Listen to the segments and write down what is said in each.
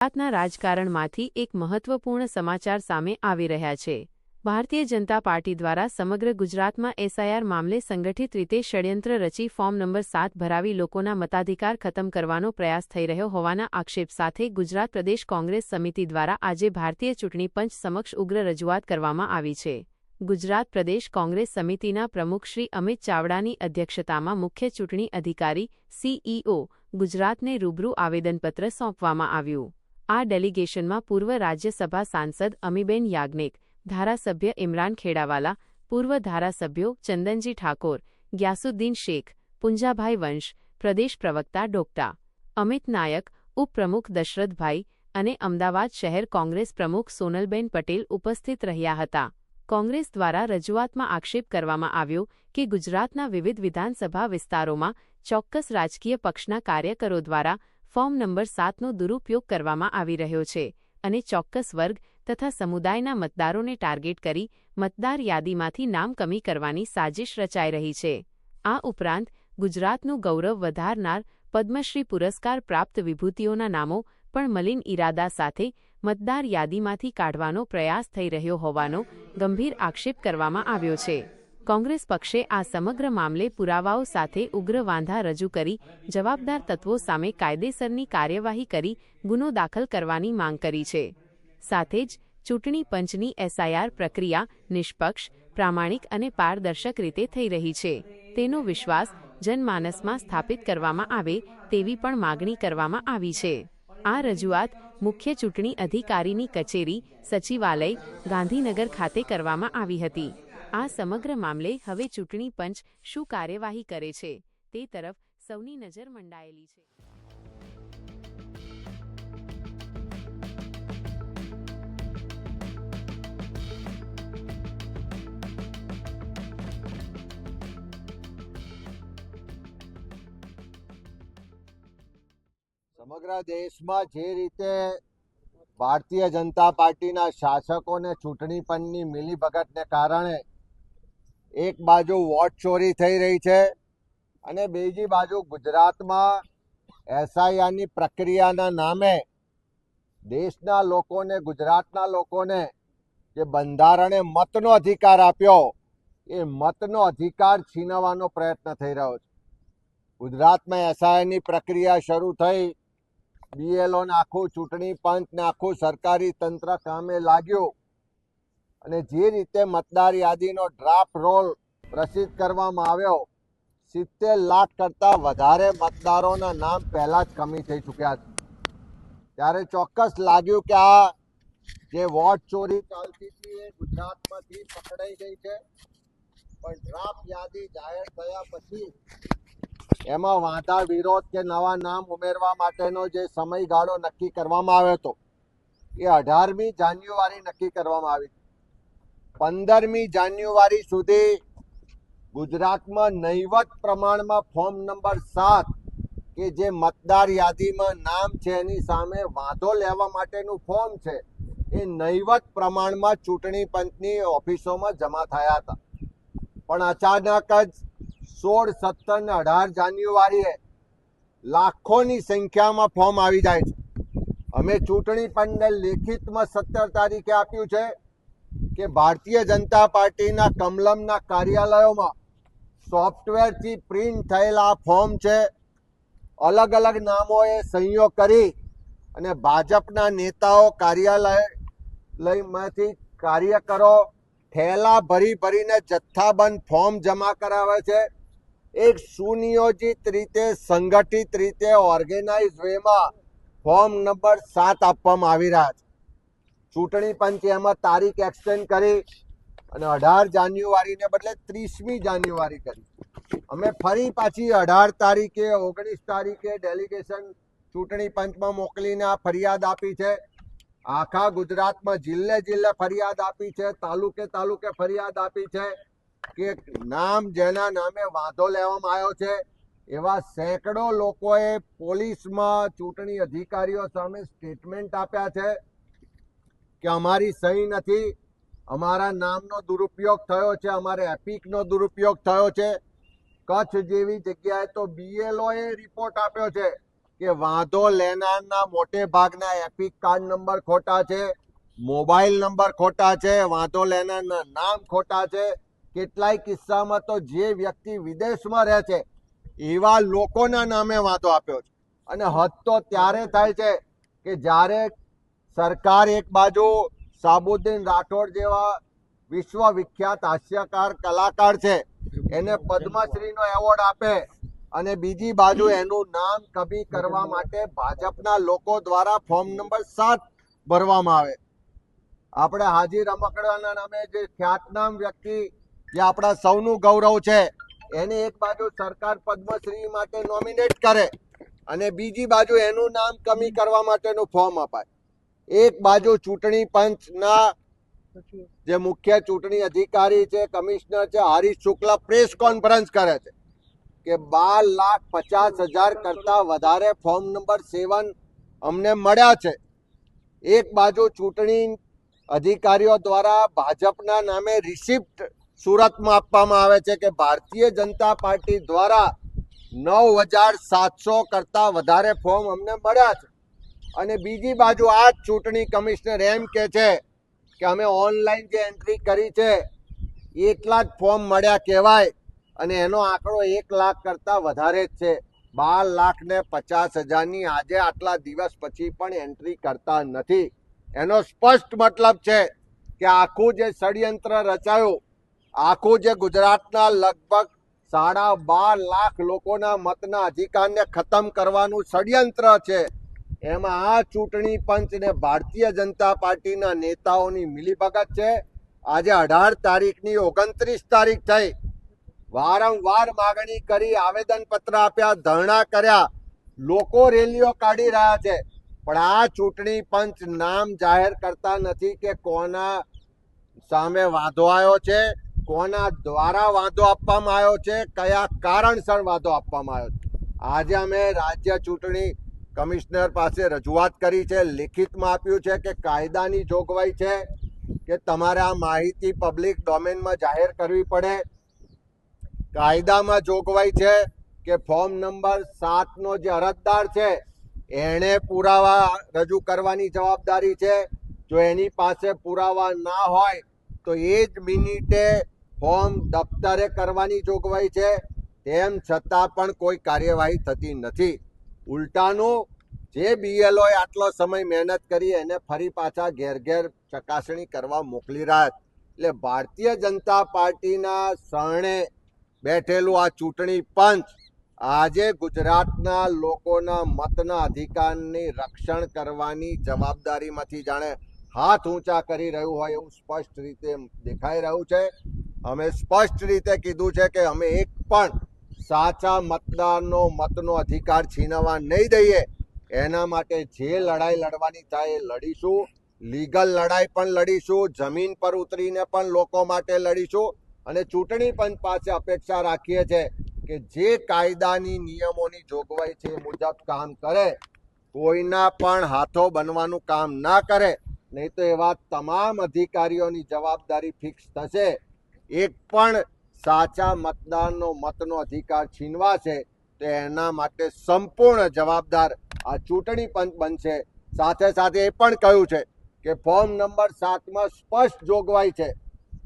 ગુજરાતના રાજકારણમાંથી એક મહત્વપૂર્ણ સમાચાર સામે આવી રહ્યા છે. ભારતીય જનતા પાર્ટી દ્વારા સમગ્ર ગુજરાતમાં એસઆઈઆર મામલે સંગઠિત રીતે ષડયંત્ર રચી ફોર્મ નંબર સાત ભરાવી લોકોના મતાધિકાર ખતમ કરવાનો પ્રયાસ થઈ રહ્યો હોવાના આક્ષેપ સાથે ગુજરાત પ્રદેશ કોંગ્રેસ સમિતિ દ્વારા આજે ભારતીય ચૂંટણી પંચ સમક્ષ ઉગ્ર રજૂઆત કરવામાં આવી છે. ગુજરાત પ્રદેશ કોંગ્રેસ સમિતિના પ્રમુખ શ્રી અમિત ચાવડાની અધ્યક્ષતામાં મુખ્ય ચૂંટણી અધિકારી, સીઈઓ, ગુજરાતને રૂબરૂ આવેદનપત્ર સોંપવામાં આવ્યું. આ ડેલિગેશનમાં પૂર્વ રાજ્યસભા સાંસદ અમીબેન યાજ્ઞિક, ધારાસભ્ય ઇમરાન ખેડાવાલા, પૂર્વ ધારાસભ્યો ચંદનજી ઠાકોર, ગ્યાસુદ્દીન શેખ, પુંજાભાઈ વંશ, પ્રદેશ પ્રવક્તા ડોક્ટા, અમિત નાયક, ઉપપ્રમુખ દશરથભાઈ અને અમદાવાદ શહેર કોંગ્રેસ પ્રમુખ સોનલબેન પટેલ ઉપસ્થિત રહ્યા હતા. કોંગ્રેસ દ્વારા રજૂઆતમાં આક્ષેપ કરવામાં આવ્યો કે ગુજરાતના વિવિધ વિધાનસભા વિસ્તારોમાં ચોક્કસ રાજકીય પક્ષના કાર્યકરો દ્વારા ફોર્મ નંબર સાતનો દુરુપયોગ કરવામાં આવી રહ્યો છે અને ચોક્કસ વર્ગ તથા સમુદાયના મતદારોને ટાર્ગેટ કરી મતદાર યાદીમાંથી નામ કમી કરવાની સાજિશ રચાઈ રહી છે. આ ઉપરાંત, ગુજરાતનું ગૌરવ વધારનાર પદ્મશ્રી પુરસ્કાર પ્રાપ્ત વિભૂતિઓના નામો પણ મલિન ઇરાદા સાથે મતદાર યાદીમાંથી કાઢવાનો પ્રયાસ થઈ રહ્યો હોવાનો ગંભીર આક્ષેપ કરવામાં આવ્યો છે. કોંગ્રેસ પક્ષે આ સમગ્ર મામલે પુરાવાઓ સાથે ઉગ્ર વાંધા રજૂ કરી, જવાબદાર તત્વો સામે કાયદેસરની કાર્યવાહી કરી, ગુનો દાખલ કરવાની માંગ કરી છે. સાથે જ, ચૂંટણી પંચની એસઆઈઆર પ્રક્રિયા નિષ્પક્ષ, પ્રામાણિક અને પારદર્શક રીતે થઈ રહી છે. તેનો વિશ્વાસ જનમાનસમાં સ્થાપિત કરવામાં આવે તેવી પણ માગણી કરવામાં આવી છે. આ રજૂઆત મુખ્ય ચૂંટણી અધિકારીની કચેરી, સચિવાલય, ગાંધીનગર ખાતે કરવામાં આવી હતી. આ સમગ્ર મામલે હવે ચૂંટણી પંચ શું કાર્યવાહી કરે છે તે તરફ સૌની નજર મંડાયેલી છે. સમગ્ર દેશમાં જે રીતે ભારતીય જનતા પાર્ટીના શાસકોને ચૂંટણી પંચની મિલીભગતને કારણે એક બાજુ વોટ ચોરી થઈ રહી છે અને બીજી બાજુ ગુજરાતમાં એસઆઈઆરની પ્રક્રિયાના નામે દેશના લોકોને, ગુજરાતના લોકોને જે બંધારણે મતનો અધિકાર આપ્યો, એ મતનો અધિકાર છીનવવાનો પ્રયત્ન થઈ રહ્યો છે. ગુજરાતમાં એસઆઈઆરની પ્રક્રિયા શરૂ થઈ, બીએલઓને આખું ચૂંટણી પંચ ને આખું સરકારી તંત્ર કામે લાગ્યું. અને જે રીતે મતદાર યાદીનો ડ્રાફ્ટ રોલ પ્રસિદ્ધ કરવામાં આવ્યો, સિત્તેર લાખ કરતાં વધારે મતદારોના નામ પહેલાં જ કમી થઈ ચૂક્યા છે. ત્યારે ચોક્કસ લાગ્યું કે આ જે વોટ ચોરી ચાલતી હતી એ ગુજરાતમાંથી પકડાઈ ગઈ છે. પણ ડ્રાફ્ટ યાદી જાહેર થયા પછી એમાં વાંધા, વિરોધ કે નવા નામ ઉમેરવા માટેનો જે સમયગાળો નક્કી કરવામાં આવ્યો હતો, એ અઢારમી જાન્યુઆરી નક્કી કરવામાં આવી. પંદરમી જાન્યુઆરી સુધી ગુજરાતમાં નહીવત પ્રમાણમાં ફોર્મ નંબર સાત, કે જે મતદાર યાદીમાં નામ છે એની સામે વાંધો લેવા માટેનું ફોર્મ છે, એ નહીવત પ્રમાણમાં ચૂંટણી પંચની ઓફિસોમાં જમા થયા હતા. પણ અચાનક જ સોળ, સત્તર ને અઢાર જાન્યુઆરીએ લાખોની સંખ્યામાં ફોર્મ આવી જાય છે. અમે ચૂંટણી પંચને લેખિતમાં સત્તર તારીખે આપ્યું છે. કે ભારતીય જનતા પાર્ટીના કમલમના કાર્યાલયોમાં સોફ્ટવેરથી પ્રિન્ટ થયેલા ફોર્મ છે. અલગ અલગ નામોએ સહીઓ કરી અને ભાજપના નેતાઓ કાર્યાલય લઈમાંથી કાર્યકરો ઠેલા ભરી ભરીને જથ્થાબંધ ફોર્મ જમા કરાવે છે. એક સુનિયોજિત રીતે, સંગઠિત રીતે ઓર્ગેનાઇઝ વેમાં ફોર્મ નંબર સાત આપવામાં આવી રહ્યા છે ચૂંટણી પંચે એમાં તારીખ એક્સટેન્ડ કરી અને અઢાર જાન્યુઆરીને બદલે ત્રીસમી જાન્યુઆરી કરી. અમે ફરી પાછી અઢાર તારીખે, ઓગણીસ તારીખે ડેલિગેશન ચૂંટણી પંચમાં મોકલીને આ ફરિયાદ આપી છે. આખા ગુજરાતમાં જિલ્લે જિલ્લે ફરિયાદ આપી છે, તાલુકે તાલુકે ફરિયાદ આપી છે કે નામ જેના નામે વાંધો લેવામાં આવ્યો છે. એવા સેંકડો લોકોએ પોલીસમાં ચૂંટણી અધિકારીઓ સામે સ્ટેટમેન્ટ આપ્યા છે. કે અમારી સહી નથી, અમારા નામનો દુરુપયોગ થયો છે, અમારે એપિકનો દુરુપયોગ થયો છે. કચ્છ જેવી જગ્યાએ તો બીએલઓએ રિપોર્ટ આપ્યો છે કે વાંધો લેનારના મોટે ભાગના એપિક કાર્ડ નંબર ખોટા છે મોબાઈલ નંબર ખોટા છે, વાંધો લેનારના નામ ખોટા છે. કેટલાય કિસ્સામાં તો જે વ્યક્તિ વિદેશમાં રહે છે, એવા લોકોના નામે વાંધો આપ્યો છે. અને હદ તો ત્યારે થાય છે કે જ્યારે સરકાર એક બાજુ સાબુદ્દીન રાઠોડ જેવા વિશ્વ વિખ્યાત હાસ્યકાર કલાકાર છે, એને પદ્મશ્રીનો એવોર્ડ આપે અને બીજી બાજુ એનું નામ કમી કરવા માટે ભાજપના લોકો દ્વારા ફોર્મ નંબર સાત ભરવામાં આવે. આપણે હાજી રમકડાના નામે જે ખ્યાતનામ વ્યક્તિ જે આપણા સૌનું ગૌરવ છે, એને એક બાજુ સરકાર પદ્મશ્રી માટે નોમિનેટ કરે અને બીજી બાજુ એનું નામ કમી કરવા માટેનું ફોર્મ અપાય. એક બાજુ ચૂંટણી પંચના જે મુખ્ય ચૂંટણી અધિકારી છે કમિશનર છે હરીશ શુક્લા પ્રેસ કોન્ફરન્સ કરે છે કે બાર લાખ પચાસ હજાર કરતા વધારે ફોર્મ નંબર સેવન અમને મળ્યા છે. એક બાજુ ચૂંટણી અધિકારીઓ દ્વારા ભાજપના નામે રિસિપ્ટ સુરતમાં આપવામાં આવે છે કે ભારતીય જનતા પાર્ટી દ્વારા નવ હજાર સાતસો કરતા વધારે ફોર્મ અમને મળ્યા છે. અને બીજી બાજુ આ ચૂંટણી કમિશનર એમ કે છે કે અમે ઓનલાઈન જે એન્ટ્રી કરી છે એટલા જ ફોર્મ મળ્યા કહેવાય અને એનો આંકડો એક લાખ કરતાં વધારે જ છે. બાર લાખ ને પચાસ હજારની આજે આટલા દિવસ પછી પણ એન્ટ્રી કરતા નથી. એનો સ્પષ્ટ મતલબ છે કે આખું જે ષડયંત્ર રચાયું, આખું જે ગુજરાતના લગભગ સાડા બાર લાખ લોકોના મતના અધિકારને ખતમ કરવાનું ષડયંત્ર છે. એમાં આ ચૂંટણી પંચ ને ભારતીય જનતા પાર્ટીના નેતાઓની મિલીભગત છે. આજે અઢાર તારીખની ઓગણત્રીસ તારીખ થઈ. વારંવાર માગણી કરી આવેદન પત્ર આપ્યા, ધરણા કર્યા. લોકો રેલીઓ કાઢી રહ્યા છે. પણ આ ચૂંટણી પંચ નામ જાહેર કરતા નથી કે કોના સામે વાંધો આવ્યો છે, કોના દ્વારા વાંધો આપવામાં આવ્યો છે, કયા કારણસર વાંધો આપવામાં આવ્યો છે. આજે અમે રાજ્ય ચૂંટણી કમિશનર પાસે રજૂઆત કરી છે, લેખિતમાં આપ્યું છે કે કાયદાની જોગવાઈ છે કે તમારે આ માહિતી પબ્લિક ડોમેનમાં જાહેર કરવી પડે. કાયદામાં જોગવાઈ છે કે ફોર્મ નંબર સાતનો જે અરજદાર છે, એણે પુરાવા રજૂ કરવાની જવાબદારી છે. જો એની પાસે પુરાવા ના હોય, તો એ જ મિનિટે ફોર્મ દફતરે કરવાની જોગવાઈ છે. તેમ છતાં પણ કોઈ કાર્યવાહી થતી નથી. ઉલટાનું જે બીએલઓએ આટલો સમય મહેનત કરી એને ફરી પાછા ઘેર ઘેર ચકાસણી કરવા મોકલી રહ્યા એટલે ભારતીય જનતા પાર્ટીના શરણે બેઠેલું આ ચૂંટણી પંચ આજે ગુજરાતના લોકોના મતના અધિકારની રક્ષણ કરવાની જવાબદારીમાંથી જાણે હાથ ઊંચા કરી રહ્યું હોય એવું સ્પષ્ટ રીતે દેખાઈ રહ્યું છે. અમે સ્પષ્ટ રીતે કીધું છે કે અમે એક પણ સાચા મતદારનો મતનો અધિકાર છીનવા નહીં દઈએ, એના માટે જે લડાઈ લડવાની થાય એ લડીશું. લીગલ લડાઈ પણ લડીશું, જમીન પર ઉતરીને પણ લોકો માટે લડીશું અને ચૂંટણી પંચ પાસે અપેક્ષા રાખીએ છીએ કે જે કાયદાની નિયમોની જોગવાઈ છે એ મુજબ કામ કરે. કોઈના પણ હાથો બનવાનું કામ ના કરે, નહીં તો એવા તમામ અધિકારીઓની જવાબદારી ફિક્સ થશે. એક પણ સાચા મતદારનો મતનો અધિકાર છીનવાશે તો એના માટે સંપૂર્ણ જવાબદાર આ ચૂંટણી પંચ બનશે. સાથે સાથે એ પણ કહ્યું છે કે ફોર્મ નંબર સાતમાં સ્પષ્ટ જોગવાઈ છે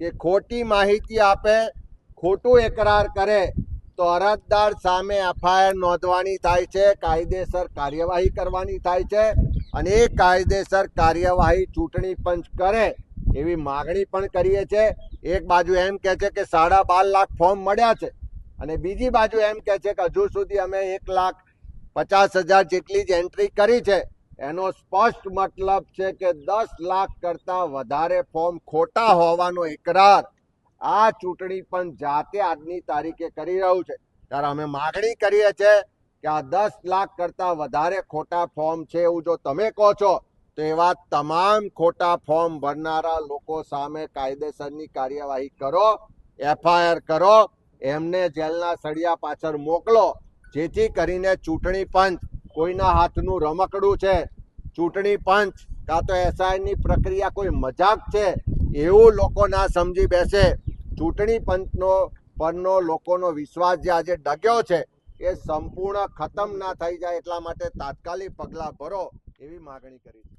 કે ખોટી માહિતી આપે, ખોટું એકરાર કરે તો અરજદાર સામે એફઆઈઆર નોંધવાની થાય છે, કાયદેસર કાર્યવાહી કરવાની થાય છે અને એ કાયદેસર કાર્યવાહી ચૂંટણી પંચ કરે એવી માગણી પણ કરીએ છે. એક બાજુ એમ કહે છે કે સાડા બાર લાખ ફોર્મ મળ્યા છે અને બીજી બાજુ એમ કહે છે કે હજુ સુધી અમે એક લાખ પચાસ હજાર જેટલી જ એન્ટ્રી કરી છે. એનો સ્પષ્ટ મતલબ છે કે દસ લાખ કરતા વધારે ફોર્મ ખોટા હોવાનો એકરાર આ ચૂંટણી પણ જાતે આજની તારીખે કરી રહ્યું છે. ત્યારે અમે માગણી કરીએ છીએ કે આ દસ લાખ કરતા વધારે ખોટા ફોર્મ છે એવું જો તમે કહો છો તો એવા તમામ ખોટા ફોર્મ ભરનારા લોકો સામે કાયદેસરની કાર્યવાહી કરો, એફઆઈઆર કરો, એમને જેલના સળિયા પાછળ મોકલો, જેથી કરીને ચૂંટણી પંચ કોઈના હાથનું રમકડું છે. ચૂંટણી પંચ કાં તો એસઆઈની પ્રક્રિયા કોઈ મજાક છે એવું લોકો ના સમજી બેસે. ચૂંટણી પંચનો પરનો લોકોનો વિશ્વાસ જે આજે ડગ્યો છે એ સંપૂર્ણ ખતમ ના થઈ જાય એટલા માટે તાત્કાલિક પગલાં ભરો એવી માગણી કરી છે.